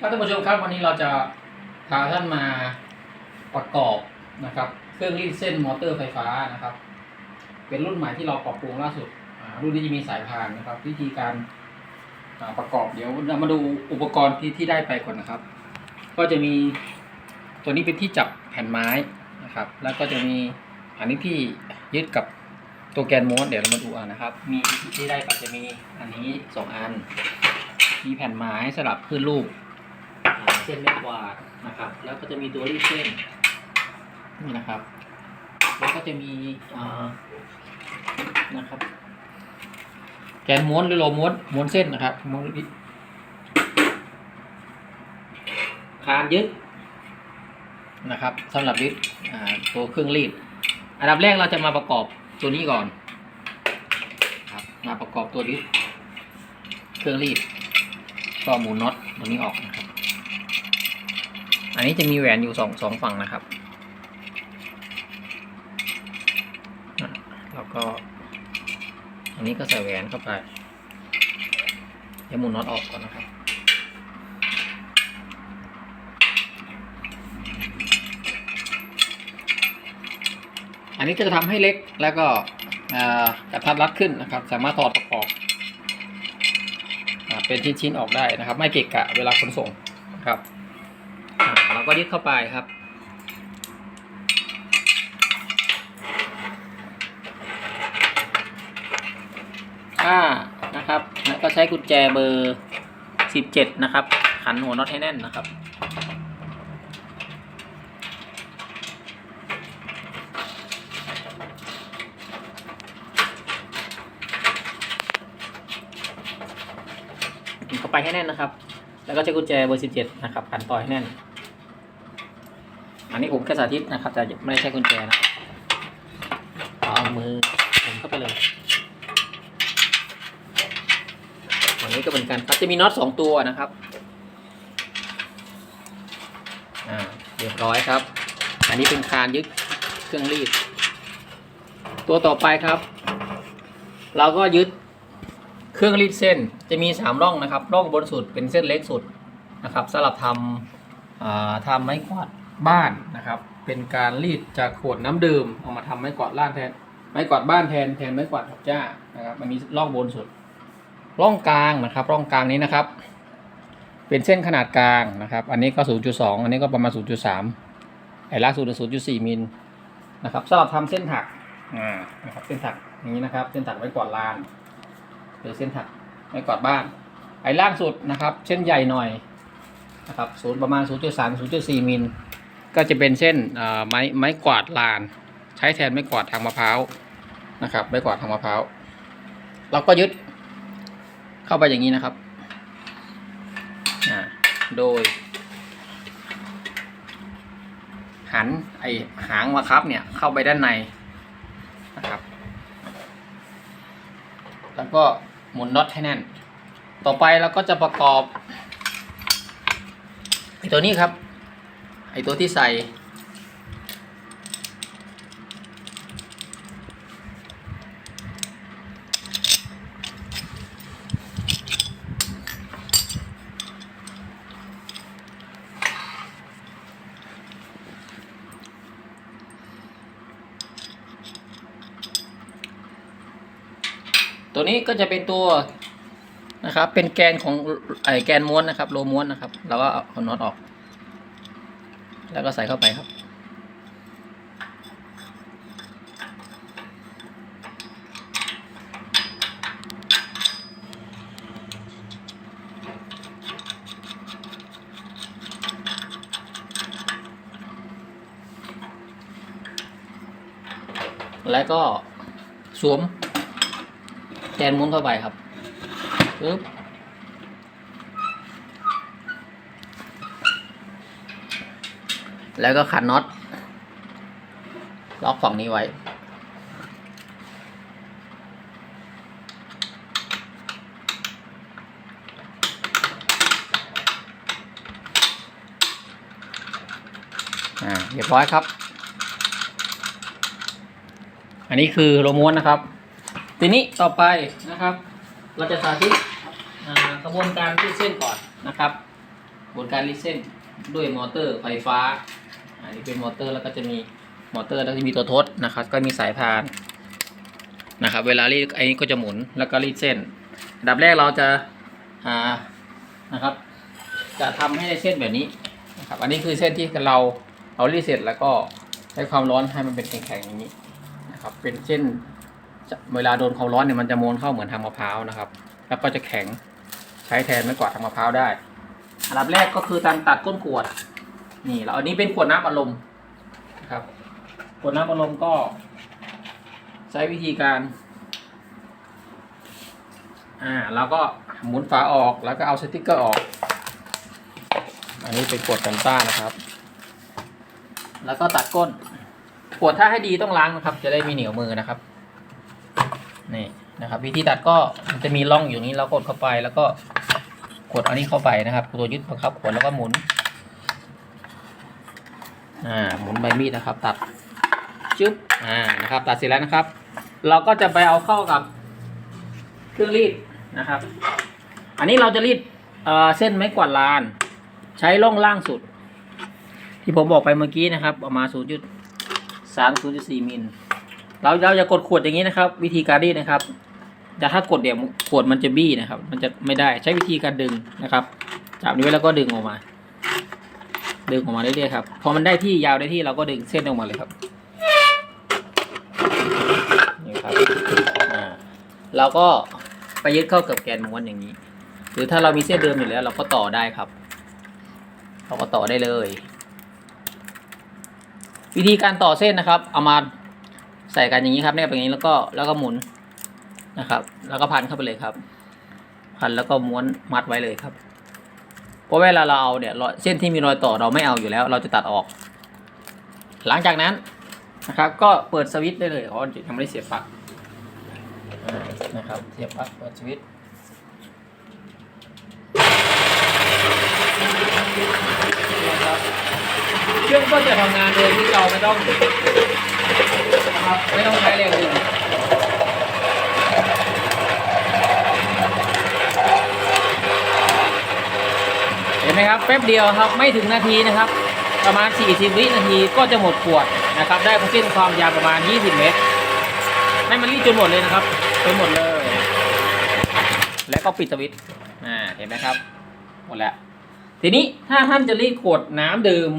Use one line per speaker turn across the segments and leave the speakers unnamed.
ครับท่านผู้ชมครับวันนี้เราจะพาท่านมาประกอบนะครับ เครื่องรีดเส้นมอเตอร์ไฟฟ้านะครับ เป็นรุ่นใหม่ที่เราปรับปรุงล่าสุดรุ่นนี้จะมีสายพานนะครับ วิธีการประกอบเดี๋ยวเรามาดูอุปกรณ์ที่ที่ได้ไปก่อนนะครับ ก็จะมีตัวนี้เป็นที่จับแผ่นไม้นะครับ แล้วก็จะมีอันนี้ที่ยึดกับตัวแกนม้วนเดี๋ยวเรามาดูอ่านะครับ มีที่ได้ไปจะมีอันนี้สองอัน มีแผ่นไม้สลับขึ้นรูป ส้นไม่กวาดนะครับ แล้วก็จะมีตัวรีดเส้นนี่นะครับ แล้วก็จะมีอ่านะครับ แกนม้วนหรือโลม้วนม้วนเส้นนะครับม้วนรีดคานยึดนะครับสำหรับยึดอ่าตัวเครื่องรีด อันดับแรกเราจะมาประกอบตัวนี้ก่อนครับมาประกอบตัวยึดเครื่องรีดก็หมุนน็อตตัวนี้ออกนะครับ อันนี้จะมีแหวนอยู่สองสองฝั่งนะครับ แล้วก็ อันนี้ก็ใส่แหวนเข้าไปเดี๋ยวหมุนน็อตออกก่อนนะครับอันนี้จะทำให้เล็กแล้วก็กระทัดรัดขึ้นนะครับ สามารถถอดประกอบเป็นชิ้นๆออกได้นะครับ ไม่เกะกะเวลาขนส่งนะครับ ก็ยึดเข้าไปครับ ถ้านะครับแล้วก็ใช้กุญแจเบอร์สิบเจ็ดนะครับ ขันหัวน็อตให้แน่นนะครับเข้าไปให้แน่นนะครับ แล้วก็ใช้กุญแจเบอร์สิบเจ็ดนะครับขันต่อให้แน่น นนี้ผมแค่สาธิตนะครับแต่ไม่ได้ใช้กุญแจนะครับเอามือผมเข้าไปเลยอันนี้ก็เหมือนกันครับจะมีน็อตสองตัวนะครับอ่าเรียบร้อยครับ อันนี้เป็นคานยึดเครื่องรีด ตัวต่อไปครับ เราก็ยึดเครื่องรีดเส้นจะมีสามร่องนะครับ ร่องบนสุดเป็นเส้นเล็กสุดนะครับสำหรับทำอ่าทำไม้กวาด บ้านนะครับ เป็นการรีดจากขวดน้ำดื่มเอามาทำไม้กวาดล้านแทน ไม้กวาดบ้านแทนแทนไม้กวาดถักจ้านะครับ มันมีร่องบนสุด ร่องกลางนะครับ ร่องกลางนี้นะครับ เป็นเส้นขนาดกลางนะครับ อันนี้ก็ 0.2 อันนี้ก็ประมาณ 0.3 ไอ้ล่าสุด0.4 มิลนะครับสำหรับทำเส้นถักนะครับเส้นถักอย่างนี้นะครับ เส้นถักไม้กวาดลานหรือเส้นถักไม้กวาดบ้าน ไอ้ล่างสุดนะครับ เส้นใหญ่หน่อยนะครับศูนย์ประมาณ 0.3 0.4 มิล ก็จะเป็นเส้นไม้ไม้กวาดลาน ใช้แทนไม้กวาดทางมะพร้าวนะครับ ไม้กวาดทางมะพร้าวเราก็ยึดเข้าไปอย่างนี้นะครับอ่าโดย หันไอหางมาครับเนี่ยเข้าไปด้านในนะครับ แล้วก็หมุนน็อตให้แน่น ต่อไปเราก็จะประกอบไอตัวนี้ครับ ตัวที่ใส่ ตัวนี้ก็จะเป็นตัวนะครับ เป็นแกนของไอแกนม้วนนะครับ โลม้วนนะครับเราก็เอาน็อตออก แล้วก็ใส่เข้าไปครับ แล้วก็สวมแกนม้วนเข้าไปครับปึ๊บ แล้วก็ขันน็อตล็อกฝั่งนี้ไว้ อ่าเรียบร้อยครับ อันนี้คือโลม้วนนะครับ ทีนี้ต่อไปนะครับ เราจะสาธิตกระบวนการยืดเส้นก่อนนะครับบวนการรีดเส้นด้วยมอเตอร์ไฟฟ้า อันนี้เป็นมอเตอร์แล้วก็จะมีมอเตอร์แล้วจะมีตัวทดนะครับ ก็มีสายพานนะครับ เวลารีดไอ้นี้ก็จะหมุนแล้วก็รีดเส้นอันดับแรกเราจะหานะครับ จะทำให้ได้เส้นแบบนี้นะครับ อันนี้คือเส้นที่เราเรารีดเสร็จแล้วก็ใช้ความร้อนให้มันเป็นแข็งๆอย่างนี้นะครับ เป็นเส้นเวลาโดนความร้อนเนี่ยมันจะม้วนเข้าเหมือนทางมะพร้าวนะครับ แล้วก็จะแข็งใช้แทนไม้กวาดทางมะพร้าวได้อันดับแรกก็คือการตัดก้นขวด นี่แล้วอันนี้เป็นขวดน้ำอารมณ์นะครับ ขวดน้ำอารมณ์ก็ ใช้วิธีการ อ่าเราก็หมุนฝาออกแล้วก็เอาสติกเกอร์ออก อันนี้เป็นขวดกันซ่านะครับ แล้วก็ตัดก้น ขวดถ้าให้ดีต้องล้างนะครับ จะได้มีเหนียวมือนะครับ นี่นะครับวิธีตัดก็มันจะมีร่องอยู่นี้เรากดเข้าไปแล้วก็กดอันนี้เข้าไปนะครับ ตัวยึดบังคับขวดแล้วก็หมุน อ่าหมุนใบมีดนะครับ ตัดชึบอ่านะครับ ตัดเสร็จแล้วนะครับ เราก็จะไปเอาเข้ากับเครื่องรีดนะครับ อันนี้เราจะรีดเอ่อเส้นไม้กวาดลาน ใช้ร่องล่างสุด ที่ผมบอกไปเมื่อกี้นะครับประมาณ0.3 0.4มิลเราเราจะกดขวดอย่างนี้นะครับ วิธีการรีดนะครับแต่ถ้ากดเดี๋ยวขวดมันจะบี้นะครับ มันจะไม่ได้ใช้วิธีการดึงนะครับ จับนิ้ไว้แล้วก็ดึงออกมา ดึงออกมาเรื่อยๆครับ พอมันได้ที่ยาวได้ที่เราก็ดึงเส้นออกมาเลยครับ นี่ครับอ่าเราก็ไปยึดเข้ากับแกนม้วนอย่างนี้ หรือถ้าเรามีเส้นเดิมอยู่แล้ว เราก็ต่อได้ครับ เราก็ต่อได้เลย วิธีการต่อเส้นนะครับ เอามาใส่กันอย่างนี้ครับแนบอย่างนี้แล้วก็แล้วก็หมุนนะครับ แล้วก็พันเข้าไปเลยครับ พันแล้วก็ม้วนมัดไว้เลยครับ เพราะเวลาเราเอาเนี่ยเส้นที่มีรอยต่อเราไม่เอาอยู่แล้ว เราจะตัดออก หลังจากนั้นนะครับก็เปิดสวิตช์ได้เลยเพราะยังไม่ได้เสียบปลั๊กนะครับเสียบปลั๊กเปิดสวิตช์เครื่องก็จะทำงานโดยที่เราไม่ต้องนะครับไม่ต้องใช้แรงดึง นไหมครับแป๊บเดียวครับไม่ถึงนาทีนะครับ ประมาณ 40 วินาทีก็จะหมดขวดนะครับ ได้พัสดุความยาวประมาณ 20 เมตร ให้มันรีดจนหมดเลยนะครับจนหมดเลย แล้วก็ปิดสวิตช์อ่าเห็นไหมครับ หมดแล้ว ทีนี้ถ้าท่านจะรีดขวดน้ำดื่ม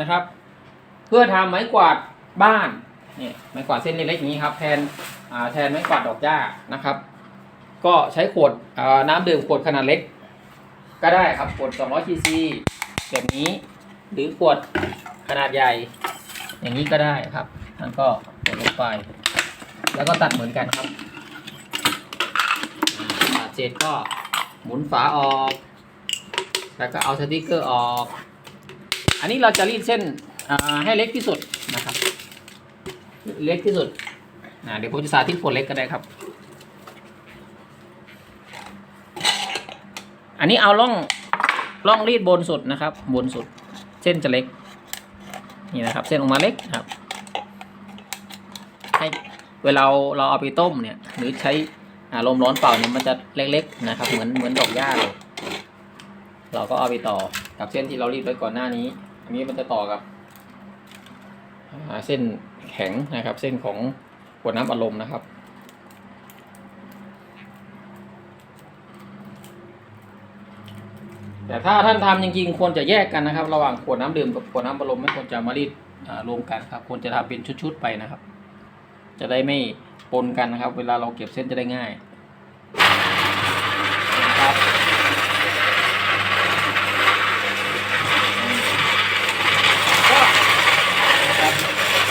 นะครับ เพื่อทำไม้กวาดบ้านนี่ไม้กวาดเส้นเล็กๆอย่างนี้ครับแทนอ่าแทนไม้กวาดดอกหญ้านะครับ ก็ใช้ขวดน้ำดื่มขวดขนาดเล็ก ก็ได้ครับขวด200ซีซีแบบนี้ หรือขวดขนาดใหญ่ อย่างนี้ก็ได้ครับท่านก็กดลงไป แล้วก็ตัดเหมือนกันครับตัดเสร็จก็หมุนฝาออก แล้วก็เอาสติกเกอร์ออก อันนี้เราจะรีดเส้นให้เล็กที่สุดนะครับ เล็กที่สุดอ่าเดี๋ยวผมจะสาธิตขวดเล็กก็ได้ครับ อันนี้เอาล่องล่องรีดบนสุดนะครับ บนสุด เส้นจะเล็ก นี่นะครับ เส้นออกมาเล็กครับให้เวลาเราเอาไปต้มเนี่ย หรือใช้อาลมร้อนเป่าเนี่ยมันจะเล็กๆนะครับ เหมือนเหมือนดอกหญ้าเลยเราก็เอาไปต่อกับเส้นที่เรารีดไว้ก่อนหน้านี้ อันนี้มันจะต่อกับเส้นแข็งนะครับ เส้นของขวดน้ำอารมณ์นะครับ แต่ถ้าท่านทำจริงๆควรจะแยกกันนะครับ ระหว่างขวดน้ำดื่มกับขวดน้ำบัลลมไม่ควรจะมารีดรวมกันครับควรจะทำเป็นชุดๆไปนะครับ จะได้ไม่ปนกันนะครับ เวลาเราเก็บเส้นจะได้ง่ายครับ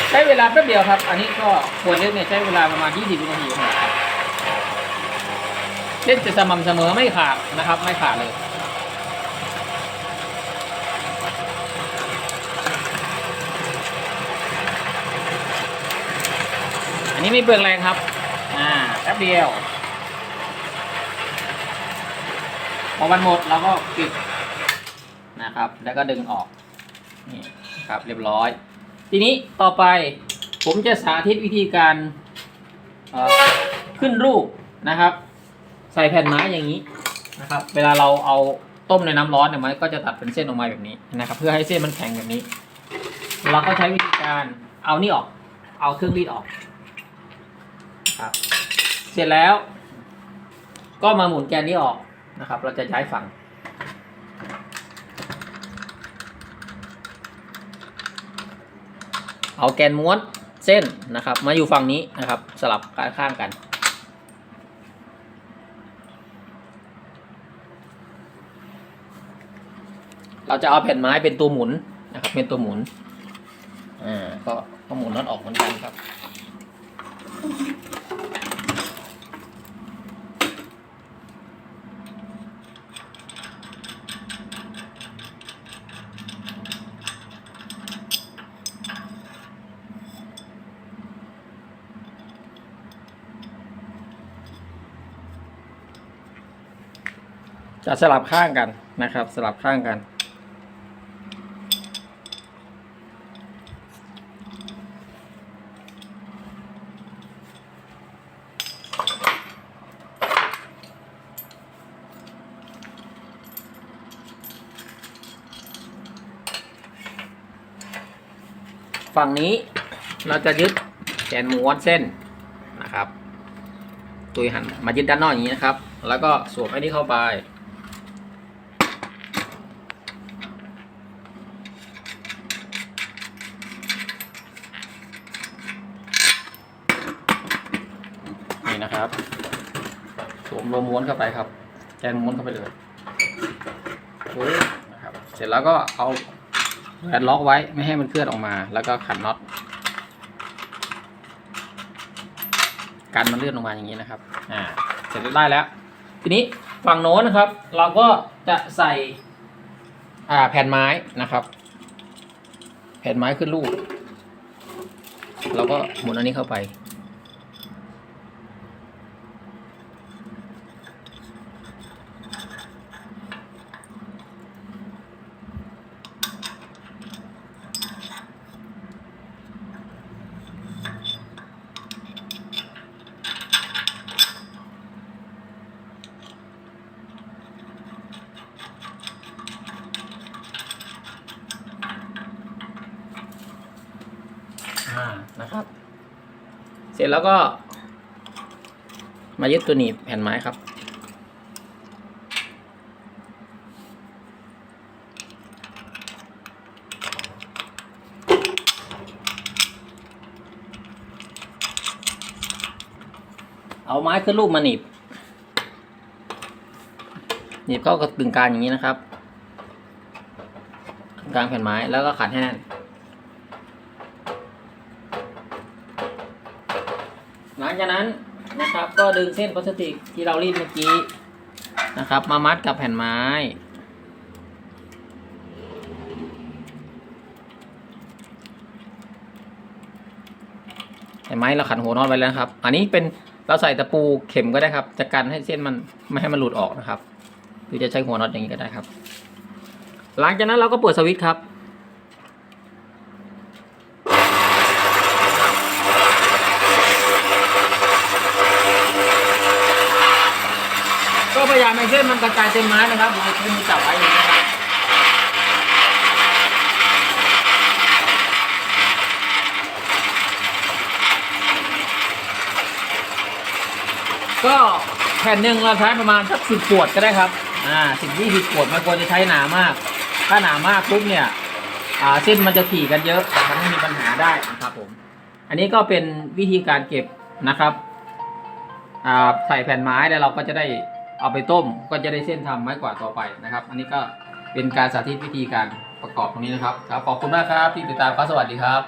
ใช้เวลาแป๊บเดียวครับ อันนี้ก็ขวดเล็กเนี่ยใช้เวลาประมาณ 20วินาทีครับเส้นจะสม่ำเสมอไม่ขาดนะครับ ไม่ขาดเลย นี้ไม่เปลืองแรงครับ อ่าแป๊บเดียว พอมันหมดเราก็ปิดนะครับ แล้วก็ดึงออก นี่ครับเรียบร้อย ทีนี้ต่อไปผมจะสาธิตวิธีการเอ่อขึ้นรูปนะครับ ใส่แผ่นไม้อย่างนี้นะครับ เวลาเราเอาต้มในน้ำร้อนเนี่ยมันก็จะตัดเป็นเส้นออกมาแบบนี้นะครับ เพื่อให้เส้นมันแข็งแบบนี้ เราก็ใช้วิธีการเอานี่ออก เอาเครื่องรีดออก ครับ เสร็จแล้ว ก็มาหมุนแกนนี้ออกนะครับ เราจะย้ายฝั่ง เอาแกนม้วนเส้นนะครับ มาอยู่ฝั่งนี้นะครับ สลับการข้างกัน เราจะเอาแผ่นไม้เป็นตัวหมุนนะครับ เป็นตัวหมุนอ่าก็ก็หมุนน็อตออกเหมือนกันครับ จะสลับข้างกันนะครับ สลับข้างกัน ฝั่งนี้เราจะยึดแกนม้วนเส้นนะครับ ตุยหันมายึดด้านนอกอย่างนี้นะครับ แล้วก็สวมไอ้นี้เข้าไป นี่นะครับ สว มรวมม้วนเข้าไปครับแกนม้วนเข้าไปเลยนะครับเสร็จแล้วก็เอาแหวนล็อกไว้ไม่ให้มันเคลื่อนออกมา แล้วก็ขันน็อตกันมันเลื่อนออกมาอย่างนี้นะครับ อ่า เสร็จเรียบร้อยแล้ว ทีนี้ฝั่งโน้นนะครับ เราก็จะใส่ อ่า แผ่นไม้นะครับ แผ่นไม้ขึ้นลูก เราก็หมุนอันนี้เข้าไป อ่านะครับ เสร็จแล้วก็ มายึดตัวหนีบแผ่นไม้ครับ เอาไม้ขึ้นรูปมาหนีบหนีบเข้ากับตึงกลางอย่างนี้นะครับตึงกลางแผ่นไม้แล้วก็ขันให้แน่น หลั งจากนั้นนะครับ ก็ดึงเส้นพลาสติกที่เรารีดเมื่อกี้นะครับ มามัดกับแผ่นไม้ แผ่นไม้เราขันหัวน็อตไว้แล้วครับ อันนี้เป็นเราใส่ตะปูเข็มก็ได้ครับ จะกันให้เส้นมันไม่ให้มันหลุดออกนะครับ หรือจะใช้หัวน็อตอย่างนี้ก็ได้ครับ หลังจากนั้นเราก็เปิดสวิตช์ครับ ก็พยายา มันกระจายเต็มไม้นะครับอย่าใช้มือจับไว้อย่างนี้นะครับก็แผ่นหนึ่งเราใช้ประมาณสักสิบขวดก็ได้ครับ อ่าสิบยี่สิบขวดมันควรจะใช้หนามาก ถ้าหนามากปุ๊บเนี่ย อ่าเส้นมันจะถี่กันเยอะมันไม่มีปัญหาได้นะครับผม อันนี้ก็เป็นวิธีการเก็บนะครับ อ่าใส่แผ่นไม้แล้วเราก็จะได้ เอาไปต้มก็จะได้เส้นทำไม้กวาดต่อไปนะครับ อันนี้ก็เป็นการสาธิตวิธีการประกอบตรงนี้นะครับครับขอบคุณมากครับที่ติดตามครับสวัสดีครับ